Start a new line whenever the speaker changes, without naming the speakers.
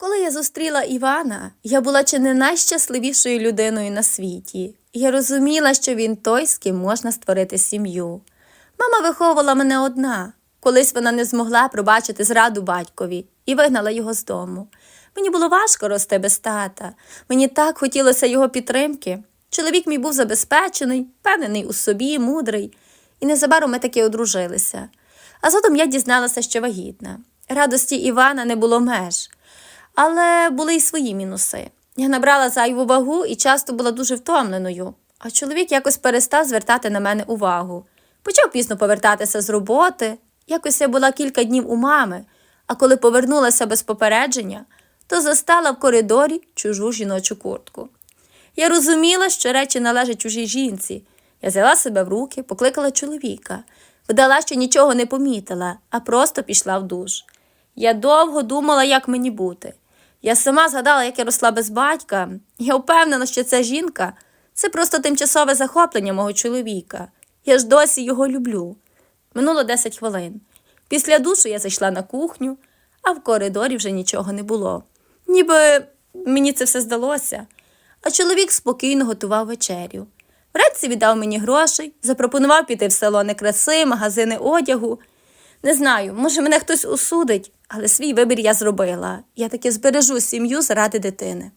Коли я зустріла Івана, я була чи не найщасливішою людиною на світі. Я розуміла, що він той, з ким можна створити сім'ю. Мама виховувала мене одна. Колись вона не змогла пробачити зраду батькові і вигнала його з дому. Мені було важко рости без тата. Мені так хотілося його підтримки. Чоловік мій був забезпечений, впевнений у собі, мудрий, і незабаром ми таки одружилися. А згодом я дізналася, що вагітна. Радості Івана не було меж. Але були й свої мінуси. Я набрала зайву вагу і часто була дуже втомленою, а чоловік якось перестав звертати на мене увагу. Почав пізно повертатися з роботи. Якось я була кілька днів у мами, а коли повернулася без попередження, то застала в коридорі чужу жіночу куртку. Я розуміла, що речі належать чужій жінці. Я взяла себе в руки, покликала чоловіка, вдала, що нічого не помітила, а просто пішла в душ. Я довго думала, як мені бути. Я сама згадала, як я росла без батька. Я впевнена, що ця жінка це просто тимчасове захоплення мого чоловіка. Я ж досі його люблю. Минуло 10 хвилин. Після душу я зайшла на кухню, а в коридорі вже нічого не було. Ніби мені це все здалося. А чоловік спокійно готував вечерю. Вранці віддав мені грошей, запропонував піти в салони краси, магазини одягу. Не знаю, може, мене хтось осудить, але свій вибір я зробила. Я таки збережу сім'ю заради дитини.